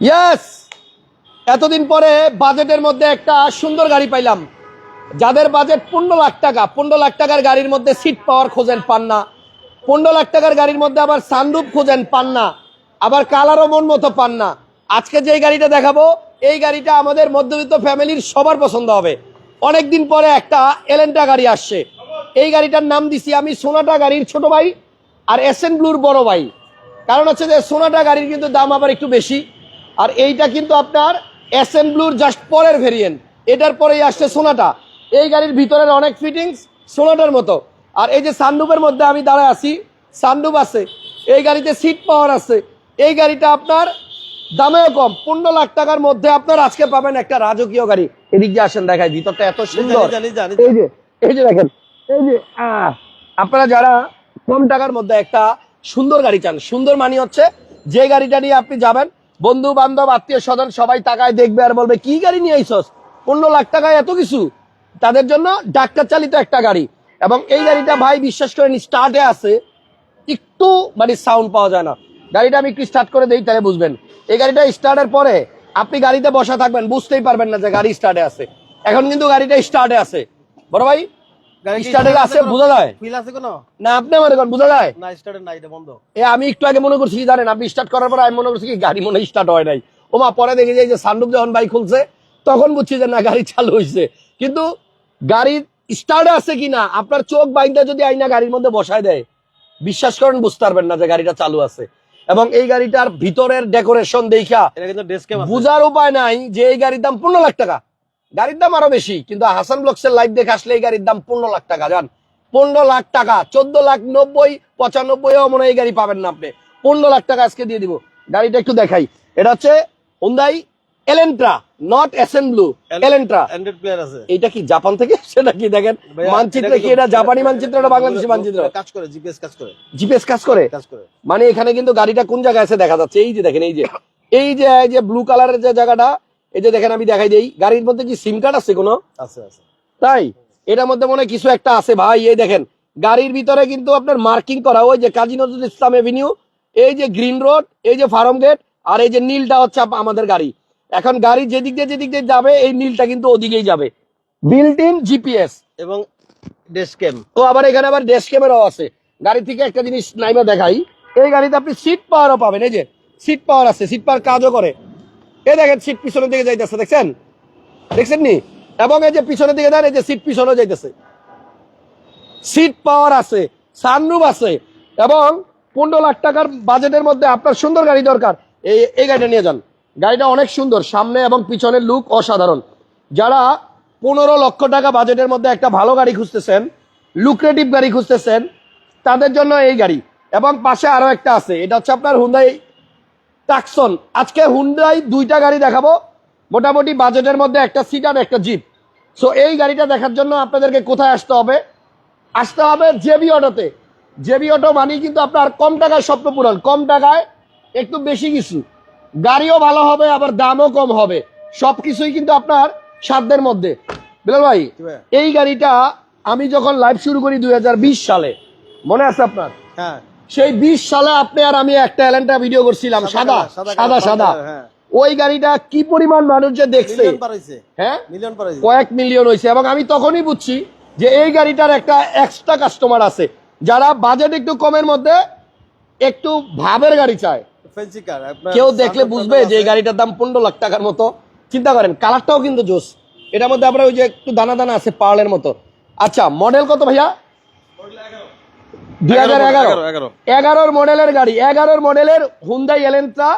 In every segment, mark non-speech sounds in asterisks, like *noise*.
Yes এতদিন পরে বাজেটের মধ্যে একটা সুন্দর গাড়ি পাইলাম। যাদের বাজেট পনেরো লাখ টাকা, পনেরো লাখ টাকার গাড়ির মধ্যে সিট পাওয়ার খোঁজেন পান না। পনেরো লাখ টাকার গাড়ির মধ্যে আবার সানরুপ খোঁজেন পান না। আবার কালারও মন মতো পান না। আজকে যে গাড়িটা দেখাবো, এই গাড়িটা আমাদের মধ্যবিত্ত ফ্যামিলির সবার পছন্দ হবে। অনেকদিন পরে একটা এলেন্টা গাড়ি আসছে। এই গাড়িটার নাম দিছি আমি সোনাটা গাড়ির ছোট ভাই আর এস এন ব্লুর বড় ভাই। কারণ হচ্ছে যে সোনাটা গাড়ির কিন্তু দাম আবার একটু বেশি। আর এইটা কিন্তু আপনার এস এন ব্লুর জাস্ট পরের ভেরিয়েন্ট এটার পরেই আসছে সোনাটা এই গাড়ির ভিতরের অনেক ফিটিংস সোনাটার মতো। আর এই যে সানডুপের মধ্যে আমি দাঁড়ায় আছি সানডুপ আছে এই গাড়িতে সিট পাওয়ার আছে। এই গাড়িটা আপনার দামেও কম পনেরো লাখ টাকার মধ্যে আপনার আজকে পাবেন একটা রাজকীয় গাড়ি। এদিক দিয়ে আসেন দেখায় ভিতরটা এত সুন্দর। এই যে এই যে দেখেন এই যে আপনারা যারা কম টাকার মধ্যে একটা সুন্দর গাড়ি চান সুন্দর মানি হচ্ছে যে গাড়িটা নিয়ে আপনি যাবেন বন্ধু, বান্ধব, আত্মীয় স্বজন সবাই তাকায় দেখবে আর বলবে, কি গাড়ি নিয়ে আইসস? পনেরো লাখ টাকায় এত কিছু? তাদের জন্য ডাক্তার চালিত একটা গাড়ি। এবং এই গাড়িটা ভাই বিশ্বাস করেন স্টার্টে আছে, একটু মানে সাউন্ড পাওয়া যায় না। গাড়িটা আমি একটু স্টার্ট করে দিই, তাহলে বুঝবেন। এই গাড়িটা স্টার্টের পরে আপনি গাড়িতে বসা থাকবেন, বুঝতেই পারবেন না যে গাড়ি স্টার্টে আছে। এখন কিন্তু গাড়িটা স্টার্টে আছে। বড় ভাই গাড়ি কি স্টার্টে start আছে বোঝা যায়। Wheel আছে কোনো? না আপনি মনে করেন বোঝা যায়। না, starter নাই, এটা বন্ধ। এ আমি একটু আগে মনে করছি জানেন আপনি স্টার্ট করার পর আমি মনে করছি কি গাড়ি মনে স্টার্ট হয় নাই। ওমা পরে দেখে যাই যে সানরুফ যখন বাইক খুলছে তখন বুঝছি যে না গাড়ি চালু হয়েছে কিন্তু গাড়ির স্টার্ট আছে কিনা আপনার চোখ বাইকটা যদি আইনা গাড়ির মধ্যে বসায় দেয় বিশ্বাস করেন বুঝতে পারবেন না যে গাড়িটা চালু আছে। এবং এই গাড়িটার ভিতরের ডেকোরেশন দেখা। বুঝার উপায় নাই যে এই গাড়ির দাম পনেরো লাখ টাকা। গাড়ির দাম আরও বেশি কিন্তু হাসান ব্লকসের লাইভ দেখে আসলে এই গাড়ির দাম পনেরো লাখ টাকা জান। পনেরো লাখ টাকা চোদ্দ লাখ নব্বই পঁচানব্বই মনে হয় এই গাড়ি পাবেন না আপনি। পনেরো লাখ টাকা আজকে দিয়ে দিব। গাড়িটা একটু দেখাই। এটা হচ্ছে Hyundai Elantra not S N blue Elantra আছে। এইটা কি জাপান থেকে? সেটা কি দেখেন? মানচিত্র কি? এটা জাপানি মানচিত্র এটা বাংলাদেশি মানচিত্র? কাজ করে, GPS কাজ করে, জিপিএস কাজ করে? কাজ করে। মানে এখানে কিন্তু গাড়িটা কোন জায়গায় আছে দেখা যাচ্ছে? এই যে দেখেন এই যে। এই যে এই যে ব্লু কালারের যে জায়গাটা এই যে দেখেন আমি দেখাই দেই গাড়ির মধ্যে কি সিম কার্ড আছে কোনো? আছে, আছে। তাই? এটার মধ্যে মনে কিছু একটা আছে। ভাই এই দেখেন গাড়ির ভিতরে কিন্তু আপনার মার্কিং করা ওই যে কাজী নজরুল ইসলাম এভিনিউ এই যে গ্রিন রোড এই যে ফার্ম গেট আর এই যে নীলটা হচ্ছে আমাদের গাড়ি। এখন গাড়ি যেদিক দিয়ে যেদিক দিয়ে যাবে এই নীলটা কিন্তু ওদিকেই যাবে। বিল্ট ইন জিপিএস এবং cam। ও আবার এখানে আবার ড্যাশ ক্যামেরাও আছে। গাড়ি থেকে একটা জিনিস নাইবা দেখাই। এই গাড়িতে আপনি সিট পাওয়ারও পাবেন। এই যে সিট পাওয়ার আছে সিট পাওয়ার কাজও করে। এই দেখেন সিট পিছনের দিকে যাইতেছে, দেখছেন? দেখছেন নি? এবং এই যে পিছনের দিকে দেন, এই যে সিট পিছনে যাইতেছে। সিট পাওয়ার আছে সানরুফ আছে, এবং পনেরো লাখ টাকার বাজেটের মধ্যে আপনার সুন্দর গাড়ি দরকার। এই এই গাড়িটা নিয়ে যান। গাড়িটা অনেক সুন্দর, সামনে এবং পিছনের লুক অসাধারণ। যারা পনেরো লক্ষ টাকা বাজেটের মধ্যে একটা ভালো গাড়ি খুঁজতেছেন লুক্রেটিভ গাড়ি খুঁজতেছেন, তাদের জন্য এই গাড়ি। এবং পাশে আরও একটা আছে, এটা হচ্ছে আপনার হুন্দাই টাকসন আজকে হুন্ডাই দুইটা গাড়ি দেখাবো। মোটামুটি বাজেটের মধ্যে একটা সিট আর একটা জিপ সো এই গাড়িটা দেখার জন্য আপনাদেরকে কোথায় আসতে হবে? আসতে হবে জেবি অটোতে। জেবি অটো মানে কিন্তু আপনার কম টাকায় স্বপ্ন পূরণ। কম টাকায় একটু বেশি কিছু। গাড়িও ভালো হবে আবার দামও কম হবে। সব কিছুই কিন্তু আপনার সাধ্যের মধ্যে। বিলাল ভাই? এই গাড়িটা আমি যখন লাইভ শুরু করি দুই হাজার বিশ সালে মনে আছে আপনার? হ্যাঁ। সেই বিশ সালে আপনি আর আমি একটা এলেন্টা ভিডিও করছিলাম সাদা সাদা সাদা হ্যাঁ। ওই গাড়িটা কি পরিমাণ মানুষ যে দেখছে? হ্যাঁ? কয়েক মিলিয়ন হয়েছে এবং আমি তখনই বুঝছি যে এই গাড়িটার একটা এক্সট্রা কাস্টমার আছে। যারা বাজেট একটু কমের মধ্যে একটু ভাবের গাড়ি চায়। কেউ দেখলে বুঝবে যে এই গাড়িটার দাম পনেরো লাখ টাকার মতো। চিন্তা করেন কালারটাও কিন্তু জোস। এটার মধ্যে আপনার ওই যে একটু দানা দানা আছে পার্লের মতো। আচ্ছা মডেল কত ভাইয়া? দুই হাজার এগারো। এগারো, এগারো। এগারোর মডেলের গাড়ি এগারোর মডেলের হুন্দাই এলেন্ট্রা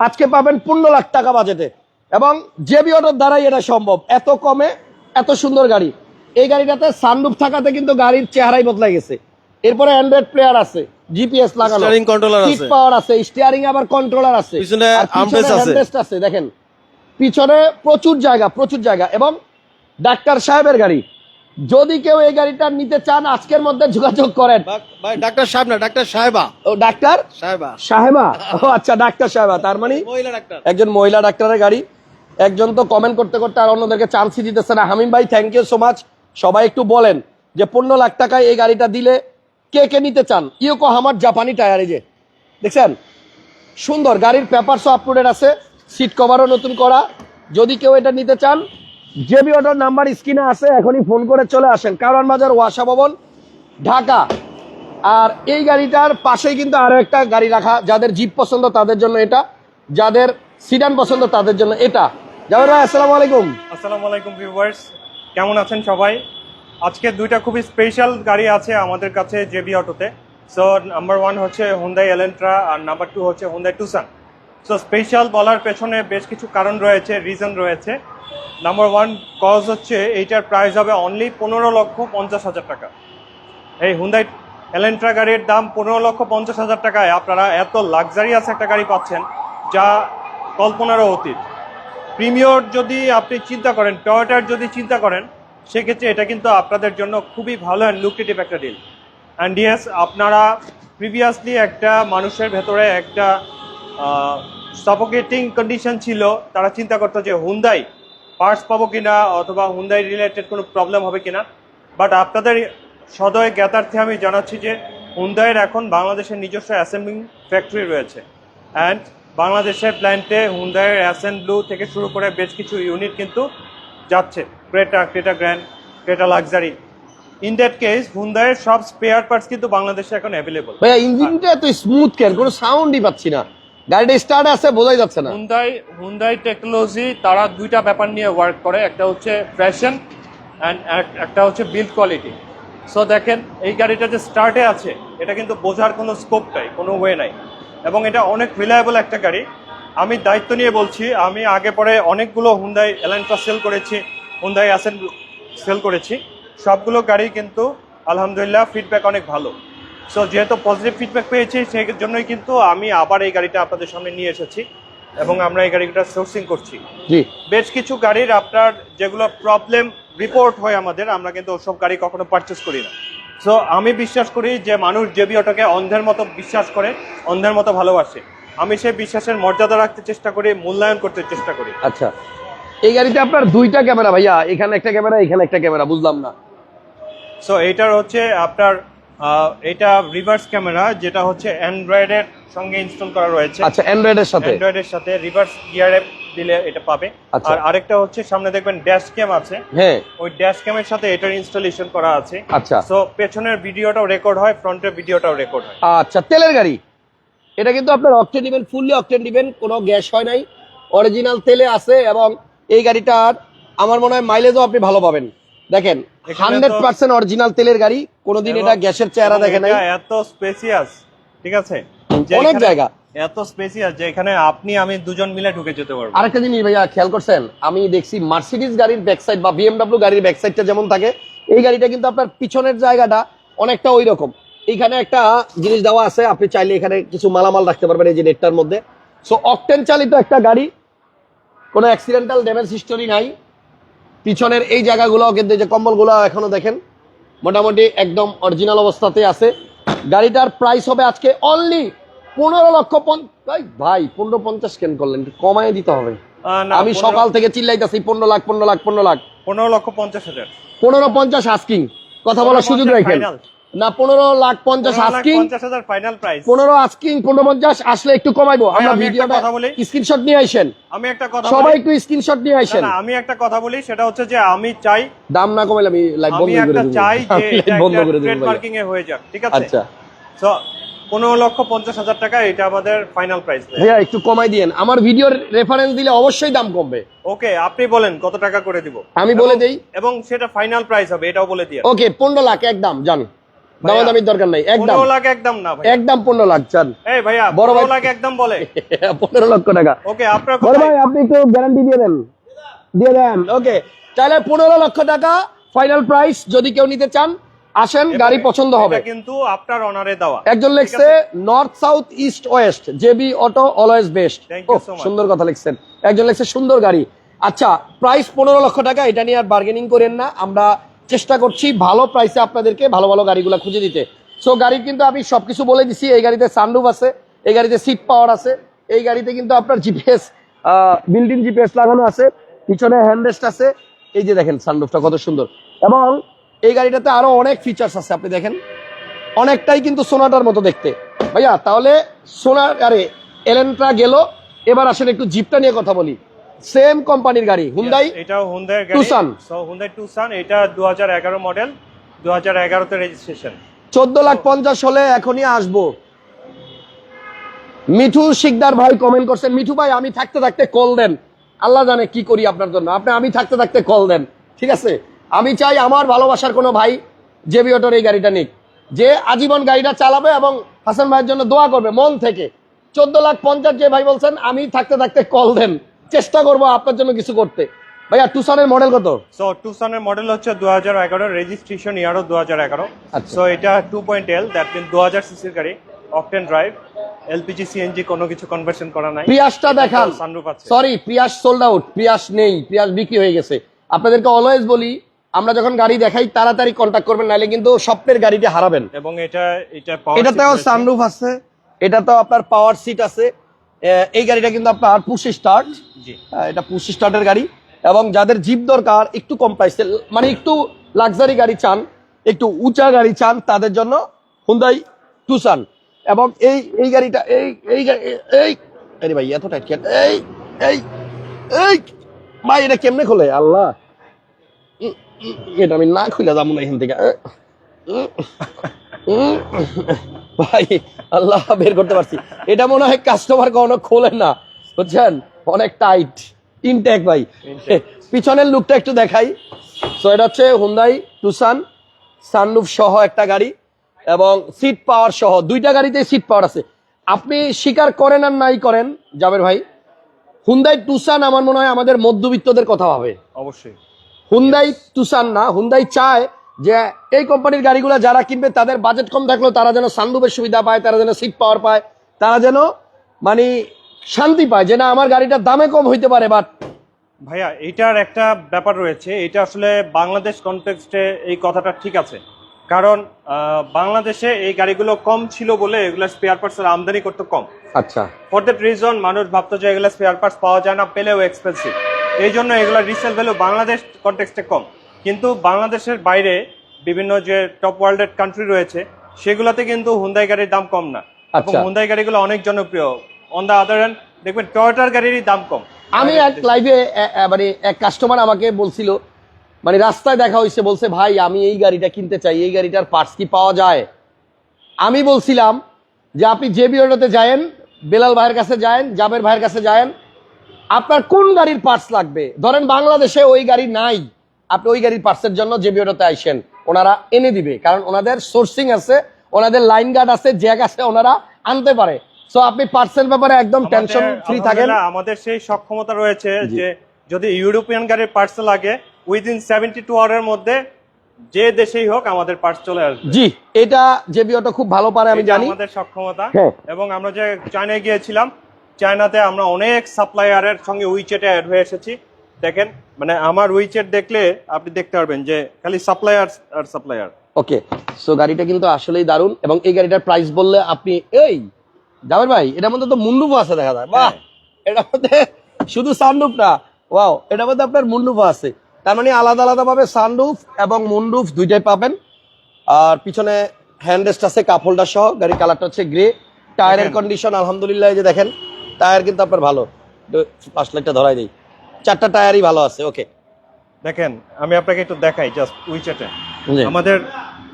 আজকে পাবেন পনেরো লাখ টাকা বাজেটে এবং জেবি অটোর দ্বারাই এটা সম্ভব। এত কমে এত সুন্দর গাড়ি। এই গাড়িটাতে সানরুফ থাকাতে কিন্তু গাড়ির চেহারাই বদলাই গেছে। এরপরে অ্যান্ড্রয়েড প্লেয়ার আছে জিপিএস লাগানো। Controller আছে। পাওয়ার আছে স্টিয়ারিং আবার কন্ট্রোলার আছে। পিছনে আছে। আছে দেখেন। পিছনে প্রচুর জায়গা প্রচুর জায়গা। এবং ডাক্তার সাহেবের গাড়ি। যদি কেউ এই গাড়িটা নিতে চান আজকের মধ্যে যোগাযোগ করেন। ভাই, ডাক্তার সাহেব না, ডাক্তার সাহেবা। ও ডাক্তার? সাহেবা। সাহেবা? ও আচ্ছা ডাক্তার সাহেবা তার মানে? মহিলা ডাক্তার। একজন মহিলা ডাক্তারের গাড়ি। একজন তো কমেন্ট করতে করতে আর অন্যদেরকে চান্সই দিতেছে না। হামিম ভাই থ্যাংক ইউ সো মাচ সবাই একটু বলেন যে পনেরো লাখ টাকায় এই গাড়িটা দিলে কে কে নিতে চান? ইউকো হামার জাপানি টায়ার এই যে। দেখছেন? সুন্দর গাড়ির পেপারসও আপলোডেড আছে। সিট কভারও নতুন করা। যদি কেউ এটা নিতে চান জেবি অটোর নাম্বার স্ক্রিনে আছে, এখনই ফোন করে চলে আসেন। কারণ বাজার, ওয়াসা ভবন, ঢাকা। আর এই গাড়িটার পাশেই কিন্তু আরও একটা গাড়ি রাখা, যাদের জিপ পছন্দ তাদের জন্য এটা, যাদের সিডান পছন্দ তাদের জন্য এটা। জাভেদ ভাই, আসসালামু আলাইকুম। আসসালামু আলাইকুম ভিউয়ার্স কেমন আছেন সবাই? আজকে দুইটা খুবই স্পেশাল গাড়ি আছে আমাদের কাছে জেবি অটোতে সো নাম্বার ওয়ান হচ্ছে হুন্দাই এলেন্ট্রা আর নাম্বার টু হচ্ছে হুন্দাই টুসান সো স্পেশাল বলার পেছনে বেশ কিছু কারণ রয়েছে রিজন রয়েছে। নাম্বার ওয়ান কজ হচ্ছে, এইটার প্রাইস হবে অনলি পনেরো লক্ষ পঞ্চাশ হাজার টাকা। এই হুন্দাই এলেন্ট্রা গাড়ির দাম পনেরো লক্ষ পঞ্চাশ হাজার টাকায়। আপনারা এত লাক্সারিয়াস একটা গাড়ি পাচ্ছেন, যা কল্পনারও অতীত। প্রিমিয়র যদি আপনি চিন্তা করেন টয়োটার যদি চিন্তা করেন, সেক্ষেত্রে এটা কিন্তু আপনাদের জন্য খুবই ভালো অ্যান্ড লুক্রেটিভ একটা ডিল অ্যান্ড ইয়েস আপনারা প্রিভিয়াসলি একটা মানুষের ভেতরে একটা সাফোকেটিং কন্ডিশন ছিল, তারা চিন্তা করতো যে হুন্দাই পার্টস পাবো কিনা অথবা হুন্দাই রিলেটেড কোনো প্রবলেম হবে কিনা। বাট আপনাদের সদয় জ্ঞাতার্থে আমি জানাচ্ছি যে হুন্দাইয়ের এখন বাংলাদেশের নিজস্ব অ্যাসেম্বলিং ফ্যাক্টরি রয়েছে। অ্যান্ড বাংলাদেশের প্ল্যান্টে হুন্দাইয়ের অ্যাসেন ব্লু থেকে শুরু করে বেশ কিছু ইউনিট কিন্তু যাচ্ছে। Creta Creta Grand Creta luxury in that case হুন্দাইয়ের সব স্পেয়ার পার্টস কিন্তু বাংলাদেশে এখন অ্যাভেলেবল ভাইয়া ইঞ্জিনটা এত স্মুথ কেন? কোনো সাউন্ডই পাচ্ছি না। গাড়িটা স্টার্ট আছে, বোঝাই যাচ্ছে না। হুন্দাই হুন্দাই টেকনোলজি তারা দুইটা ব্যাপার নিয়ে ওয়ার্ক করে। একটা হচ্ছে ফ্যাশন অ্যান্ড একটা হচ্ছে বিল্ড কোয়ালিটি সো দেখেন, এই গাড়িটা যে স্টার্টে আছে, এটা কিন্তু বোঝার কোনো স্কোপ নাই, কোনো ওয়ে নাই। এবং এটা অনেক রিলায়েবল একটা গাড়ি। আমি দায়িত্ব নিয়ে বলছি, আমি আগে পরে অনেকগুলো হুন্দাই এলান্ট্রা সেল করেছি হুন্দাই অ্যাসেন সেল করেছি। সবগুলো গাড়ি কিন্তু আলহামদুলিল্লাহ ফিডব্যাক অনেক ভালো। সো যেহেতু পজিটিভ ফিডব্যাক পেয়েছি সেই জন্যই কিন্তু আমি আবার এই গাড়িটা আপনাদের সামনে নিয়ে এসেছি এবং আমরা এই গাড়িটা সোর্সিং করছি। জি। বেশ কিছু গাড়ির আপনার যেগুলো প্রবলেম রিপোর্ট হয় আমাদের আমরা কিন্তু ওসব গাড়ি কখনো পারচেস করি না। সো আমি বিশ্বাস করি যে মানুষ জেবি অটোকে অন্ধের মতো বিশ্বাস করে অন্ধের মতো ভালোবাসে। আমি সেই বিশ্বাসের মর্যাদা রাখতে চেষ্টা করি মূল্যায়ন করতে চেষ্টা করি। আচ্ছা। এই গাড়িতে আপনার দুইটা ক্যামেরা ভাইয়া এখানে একটা ক্যামেরা এখানে একটা ক্যামেরা বুঝলাম না। সো এইটার হচ্ছে আপনার এটা রিভার্স ক্যামেরা যেটা হচ্ছে অ্যান্ড্রয়েডের সঙ্গে ইনস্টল করা রয়েছে। আচ্ছা অ্যান্ড্রয়েডের সাথে? অ্যান্ড্রয়েডের সাথে রিভার্স গিয়ারে দিলে এটা পাবে। আচ্ছা। আর আরেকটা হচ্ছে সামনে দেখবেন ড্যাশ ক্যাম আছে। হ্যাঁ। ওই ড্যাশ ক্যামের সাথে এটার ইনস্টলেশন করা আছে। আচ্ছা। সো পেছনের ভিডিওটাও রেকর্ড হয় ফ্রন্টের ভিডিওটাও রেকর্ড হয়। আচ্ছা তেলের গাড়ি। এটা কিন্তু আপনার অকটেন দিবেন ফুললি অকটেন দিবেন কোনো গ্যাস হয় নাই। অরিজিনাল তেলে আছে এবং এই গাড়িটার আমার মনে হয় মাইলেজও আপনি ভালো পাবেন। দেখেন হান্ড্রেড পার্সেন্ট অরিজিনাল তেলের গাড়ি কোনোদিন এটা গ্যাসের চেহারা দেখে নাই। এটা এত স্পেসিয়াস ঠিক আছে? অনেক জায়গা। এত স্পেসিয়াস যে এখানে আপনি আমি দুজন মিলে ঢুকে যেতে পারব। আরেকটা জিনিস ভাইয়া খেয়াল করছেন? আমি দেখছি মার্সিডিজ গাড়ির ব্যাক সাইড বা বিএমডাব্লিউ গাড়ির ব্যাক সাইডটা যেমন থাকে এই গাড়িটা কিন্তু আপনার পিছনের জায়গাটা অনেকটা ওই রকম এইখানে একটা জিনিস দেওয়া আছে আপনি চাইলে এখানে কিছু মালামাল রাখতে পারবেন এই যে নেটটার মধ্যে। সো অকটেন চালিত একটা গাড়ি কোনো অ্যাক্সিডেন্টাল ড্যামেজ হিস্টোরি নাই। পিছনের এই জায়গাগুলো কিন্তু যে কম্বলগুলো এখনও দেখেন মোটামুটি একদম অরিজিনাল অবস্থাতে আছে। গাড়িটার প্রাইস হবে আজকে অনলি পনেরো লক্ষ ভাই, ভাই পনেরো পঞ্চাশ কেন করলেন? কমায় দিতে হবে। আমি সকাল থেকে চিল্লাইতেছি পনেরো লাখ পনেরো লাখ পনেরো লাখ। পনেরো লক্ষ পঞ্চাশ হাজার। পনেরো পঞ্চাশ আস্কিং কথা বলার সুযোগ রাখেন। না পনেরো লাখ পঞ্চাশ আস্কিং ফাইনাল প্রাইস পনেরো আস্কিং পনেরো পঞ্চাশ আসলে একটু কমাইবো। আমরা আমি ভিডিওটা। স্ক্রিনশট নিয়ে আইসেন আমি একটা কথা সবাই একটু স্ক্রিনশট নিয়ে না, আইসেন না, আমি একটা কথা বলি সেটা হচ্ছে যে আমি চাই দাম না কমাইলে আমি লাইভ বন্ধ করে দেবো। চাই যে বন্ধ করে দেবো। মার্কিং এ হয়ে যাক ঠিক আছে? আচ্ছা। পনেরো লক্ষ পঞ্চাশ হাজার টাকা এটা আমাদের ফাইনাল প্রাইস ভাইয়া। একটু কমাই দিয়েন। আমার ভিডিওর রেফারেন্স দিলে অবশ্যই দাম কমবে। ওকে আপনি বলেন কত টাকা করে দিব? আমি বলে দেই। এবং সেটা ফাইনাল প্রাইস হবে এটাও বলে দিয়ে ওকে পনেরো লাখ একদম জান। দামাদামির দরকার নাই একদম। লাখ একদম না ভাই একদম পনেরো লাখ চান। এই ভাইয়া বড় ভাই- লাখ একদম বলে। *laughs* পনেরো লক্ষ টাকা। ওকে আপনার বড় ভাই আপনি একটু গ্যারান্টি দিয়ে দেন। দিয়ে দেন ওকে। তাহলে পনেরো লক্ষ টাকা ফাইনাল প্রাইস যদি কেউ নিতে চান আসেন গাড়ি পছন্দ হবে। কিন্তু আপনার অনারে দেওয়া। একজন লিখছে north south east west JB auto always best সুন্দর কথা লিখছেন। একজন লিখছে সুন্দর গাড়ি। আচ্ছা প্রাইস পনেরো লক্ষ টাকা এটা নিয়ে আর বার্গেনিং করেন না। আমরা চেষ্টা করছি ভালো প্রাইসে আপনাদেরকে ভালো ভালো গাড়িগুলো খুঁজে দিতে। সো গাড়ির কিন্তু আমি সবকিছু বলে দিছি, এই গাড়িতে সানরুফ আছে, এই গাড়িতে সিট পাওয়ার আছে, এই গাড়িতে কিন্তু আপনার জিপিএস বিল্ডিং জিপিএস লাগানো আছে, পিছনে হ্যান্ডরেস্ট আছে, এই যে দেখেন সানরুফটা কত সুন্দর। এবং এই গাড়িটাতে আরও অনেক ফিচার্স আছে, আপনি দেখেন। অনেকটাই কিন্তু সোনাটার মতো দেখতে। ভাইয়া, তাহলে সোনার, আরে এলেনটা গেল, এবার আসলে একটু জিপটা নিয়ে কথা বলি। সেম কোম্পানির গাড়ি হুন্ডাই এটাও হুন্দাই গাড়ি। Tucson। সো হুন্দাই টুসান এটা 2011 মডেল 2011 তে রেজিস্ট্রেশন চোদ্দ লাখ পঞ্চাশ হলে এখনই আসব। মিঠু শিকদার ভাই কমেন্ট করছেন মিঠু ভাই আমি থাকতে থাকতে কল দেন। আল্লাহ জানে কি করি আপনার জন্য। আপনি আমি থাকতে থাকতে কল দেন। ঠিক আছে? আমি চাই আমার ভালোবাসার কোনো ভাই জেবি অটোর এই গাড়িটা নিক। যে আজীবন গাড়িটা চালাবে এবং হাসান ভাইয়ের জন্য দোয়া করবে মন থেকে। চোদ্দ লাখ পঞ্চাশ যে ভাই বলছেন আমি থাকতে থাকতে কল দেন। চেষ্টা করব আপনার জন্য কিছু করতে। ভাইয়া টুসানের মডেল কত? সো টুসানের মডেল হচ্ছে 2011 রেজিস্ট্রেশন ইয়ারও 2011 আচ্ছা। সো এটা 2.L দ্যাট মিন 2000 সিসির গাড়ি অকটেন ড্রাইভ এলপিজি সিএনজি কোনো কিছু কনভার্সন করা নাই। প্রিয়াসটা দেখান। সানরুফ আছে। Sorry Prius sold out Prius নেই প্রিয়াস বিক্রি হয়ে গেছে। আপনাদেরকে অলওয়েজ বলি আমরা যখন গাড়ি দেখাই তাড়াতাড়ি কন্ট্যাক্ট করবেন নাহলে কিন্তু স্বপ্নের গাড়িটা হারাবেন। এবং এটা এটা এটাতেও সানরুফ আছে। এটা তো আপনার পাওয়ার সিট আছে। এই গাড়িটা কিন্তু আপনার পুশ স্টার্ট। এটা পুশ স্টার্টের গাড়ি এবং যাদের জিপ দরকার একটু কম প্রাইসে মানে একটু লাক্সারি গাড়ি চান একটু উঁচা গাড়ি চান তাদের জন্য হুন্দাই টুসান এবং এই এই গাড়িটা এই এই এই- আরে ভাই এত টাইট কেন? এই এই এই ভাই এটা কেমনে খোলে? আল্লাহ। এটা আমি না খুলে যাব না এখান থেকে। ভাই আল্লাহ বের করতে পারছি। এটা মনে হয় কাস্টমার কখনো খোলে না। বুঝছেন? অনেক টাইট ইনটেক ভাই। পিছনের লুকটা একটু দেখাই। তো এটা হচ্ছে হুন্দাই টুসান সানরুফ সহ একটা গাড়ি এবং সিট পাওয়ার সহ। দুইটা গাড়িতে সিট পাওয়ার আছে। আপনি স্বীকার করেন আর নাই করেন জাবের ভাই হুন্দাই টুসান আমার মনে হয় আমাদের মধ্যবিত্তদের কথা ভাবে। অবশ্যই। হুন্দাই টুসান না হুন্দাই চায় যে এই কোম্পানির গাড়িগুলো যারা কিনবে তাদের বাজেট কম থাকলেও তারা যেন সান্দুপের সুবিধা পায় তারা যেন সিট পাওয়ার পায় তারা যেন মানে শান্তি পায় যে না আমার গাড়িটার দামে কম হইতে পারে বাট ভাইয়া এটার একটা ব্যাপার রয়েছে। এটা আসলে বাংলাদেশ কনটেক্সটে এই কথাটা ঠিক আছে। কারণ বাংলাদেশে এই গাড়িগুলো কম ছিল বলে এগুলো স্পেয়ার পার্টসের আমদানি করতে কম। আচ্ছা। ফর দ্যাট রিজন মানুষ ভাবতো যে এগুলো স্পেয়ার পার্টস পাওয়া যায় না পেলেও এক্সপেন্সিভ এই জন্য এগুলো রিসেল ভ্যালু বাংলাদেশ কনটেক্সটে কম। কিন্তু বাংলাদেশের বাইরে বিভিন্ন যে টপ ওয়ার্ল্ডের কান্ট্রি রয়েছে সেগুলোতে কিন্তু হুন্দাই গাড়ির দাম কম না। এবং আচ্ছা। হুন্দাই গাড়িগুলো অনেক জনপ্রিয়। অন দ্য আদার হ্যান্ড দেখবেন টয়োটার গাড়িরই দাম কম। আমি এক লাইভে মানে এক কাস্টমার আমাকে বলছিল মানে রাস্তায় দেখা হয়েছে বলছে ভাই আমি এই গাড়িটা কিনতে চাই এই গাড়িটার পার্টস কি পাওয়া যায়? আমি বলছিলাম যে আপনি যে বিওটাতে যায়েন বেলাল ভাইয়ের কাছে যায়েন জাবের ভাইয়ের কাছে যায়েন আপনার কোন গাড়ির পার্টস লাগবে? ধরেন বাংলাদেশে ওই গাড়ি নাই। আপনি ওই গাড়ির পার্সের জন্য যে বিওটাতে আইসেন ওনারা এনে দিবে। কারণ ওনাদের সোর্সিং আছে ওনাদের লাইন গার্ড আছে জ্যাক আছে ওনারা আনতে পারে। সো আপনি পার্টসের ব্যাপারে একদম টেনশন ফ্রি থাকেন। আমাদের সেই সক্ষমতা রয়েছে যে যদি ইউরোপিয়ান গাড়ির পার্টস লাগে উইদিন সেভেন্টি টু আওয়ারের মধ্যে যে দেশেই হোক আমাদের পার্টস চলে আসবে। জি এটা যে বিওটা খুব ভালো পারে আমি জানি। আমাদের সক্ষমতা। হ্যাঁ। এবং আমরা যে চায়নায় গিয়েছিলাম চায়নাতে আমরা অনেক সাপ্লায়ারের সঙ্গে উইচেটে অ্যাড হয়ে এসেছি। দেখেন মানে আমার উইচেট দেখলে আপনি দেখতে পারবেন যে খালি সাপ্লায়ার আর সাপ্লায়ার ওকে সো গাড়িটা কিন্তু আসলেই দারুণ এবং এই গাড়িটার প্রাইস বললে আপনি এই জাবের ভাই এটার মধ্যে তো মুন্ডুফ আছে দেখা যায়। বাহ! এটার মধ্যে শুধু সানরুফ না ওয়াও এটার মধ্যে আপনার মুন্ডুফ আছে। তার মানে আলাদা আলাদা ভাবে সানরুফ এবং মুন্ডুফ দুইটাই পাবেন। আর পিছনে হ্যান্ড রেস্ট আছে কাপ হোল্ডার সহ গাড়ির কালারটা হচ্ছে গ্রে টায়ারের কন্ডিশন আলহামদুলিল্লাহ যে দেখেন টায়ার কিন্তু আপনার ভালো। পাঁচ লাইটটা ধরাই দিই। চারটা টায়ারই ভালো আছে ওকে দেখেন আমি আপনাকে একটু দেখাই জাস্ট উইচেটে আমাদের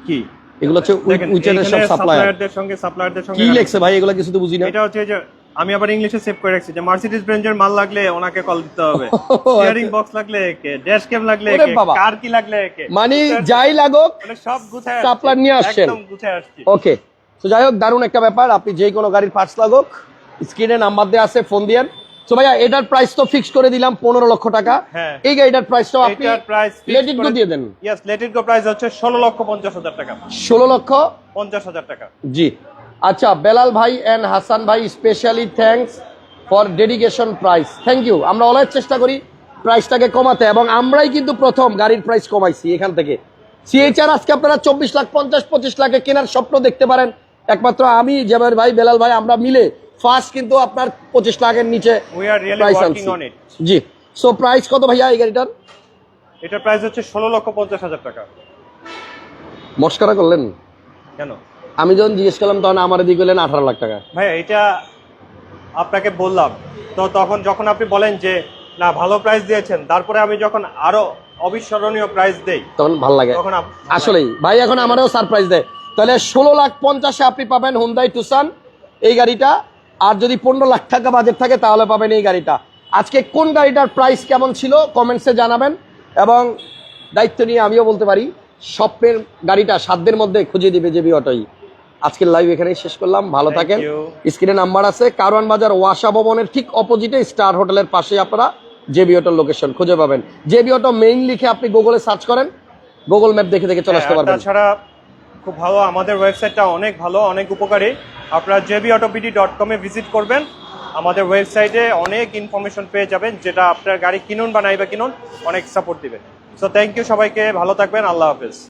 কি? এগুলো হচ্ছে দেখেন উইচেনের সব সাপ্লায়ারদের সঙ্গে সাপ্লায়ারদের সঙ্গে কি লেখছে ভাই এগুলো কিছু তো বুঝি না। এটা হচ্ছে যে আমি আবার ইংলিশে সেভ করে রাখছি যে মার্সিডিজ বেঞ্জের মাল লাগলে ওনাকে কল দিতে হবে। *laughs* আচ্ছা। স্টিয়ারিং বক্স লাগলে একে ড্যাশ ক্যাম লাগলে একে কার কি লাগলে একে। মানে যাই লাগুক মানে সব গুছায় Coupler নিয়ে আসছেন। একদম গুছায় আসছি। ওকে তো যাই হোক দারুণ একটা ব্যাপার আপনি যে কোনো গাড়ির পার্টস লাগুক স্ক্রিনে নাম্বার দেওয়া আছে ফোন দিয়েন। তো ভাইয়া এটার প্রাইস তো ফিক্স করে দিলাম পনেরো লক্ষ টাকা। হ্যাঁ। এই গাড়িটার প্রাইসটাও আপনি লেট ইট দিয়ে দেন। Yes let it go price হচ্ছে ষোলো লক্ষ পঞ্চাশ হাজার টাকা। ষোলো লক্ষ? পঞ্চাশ হাজার টাকা। জি। আচ্ছা বেলাল ভাই এন্ড হাসান ভাই specially thanks for dedication price thank you আমরা অলওয়েজ চেষ্টা করি প্রাইসটাকে কমাতে এবং আমরাই কিন্তু প্রথম গাড়ির প্রাইস কমাইছি এখান থেকে। সিএইচআর আজকে আপনারা চব্বিশ লাখ পঞ্চাশ পঁচিশ লাখে কেনার স্বপ্ন দেখতে পারেন। একমাত্র আমি জেবের ভাই বেলাল ভাই আমরা মিলে ফার্স্ট কিন্তু আপনার পঁচিশ লাখের নিচে we are really price working on it ji. So price কত ভাইয়া এই গাড়িটার? এটার প্রাইস হচ্ছে ষোলো লক্ষ পঞ্চাশ হাজার টাকা। মস্কারা করলেন? কেন? আমি যখন জিজ্ঞেস করলাম তখন আমার দিকে গেলেন আঠারো লাখ টাকা। ভাই এটা আপনাকে বললাম। তো তখন যখন আপনি বলেন যে না ভালো প্রাইস দিয়েছেন তারপরে আমি যখন আরও অবিস্মরণীয় প্রাইস দেই তখন ভালো লাগে। তখন আসলেই ভাই এখন আমারও সারপ্রাইজ দেয়। তাহলে ষোলো লাখ পঞ্চাশে আপনি পাবেন হুন্দাই টুসান এই গাড়িটা আর যদি পনেরো লাখ টাকা বাজেট থাকে তাহলে পাবেন এই গাড়িটা। আজকে কোন গাড়িটার প্রাইস কেমন ছিল কমেন্টসে জানাবেন। এবং দায়িত্ব নিয়ে আমিও বলতে পারি স্বপ্নের গাড়িটা সাধ্যের মধ্যে খুঁজে দিবে জেবি অটোই। আজকের লাইভ এখানেই শেষ করলাম ভালো থাকেন। স্ক্রিনে নাম্বার আছে কারওয়ান বাজার ওয়াসা ভবনের ঠিক অপোজিটে স্টার হোটেলের পাশে আপনারা জেবি অটোর লোকেশন খুঁজে পাবেন। জেবি অটো মেইন লিখে আপনি গুগলে সার্চ করেন গুগল ম্যাপ দেখে দেখে চলে আসতে হ্যাঁ, পারবেন। তাছাড়া খুব ভালো আমাদের ওয়েবসাইটটা অনেক ভালো অনেক উপকারী। আপনারা জেবি অটোপিডি ডট কমে ভিজিট করবেন। আমাদের ওয়েবসাইটে অনেক ইনফরমেশন পেয়ে যাবেন, যেটা আপনার গাড়ি কিনুন বা নাইবা কিনুন, অনেক সাপোর্ট দিবেন সো থ্যাংক ইউ সবাইকে, ভালো থাকবেন, আল্লাহ হাফেজ।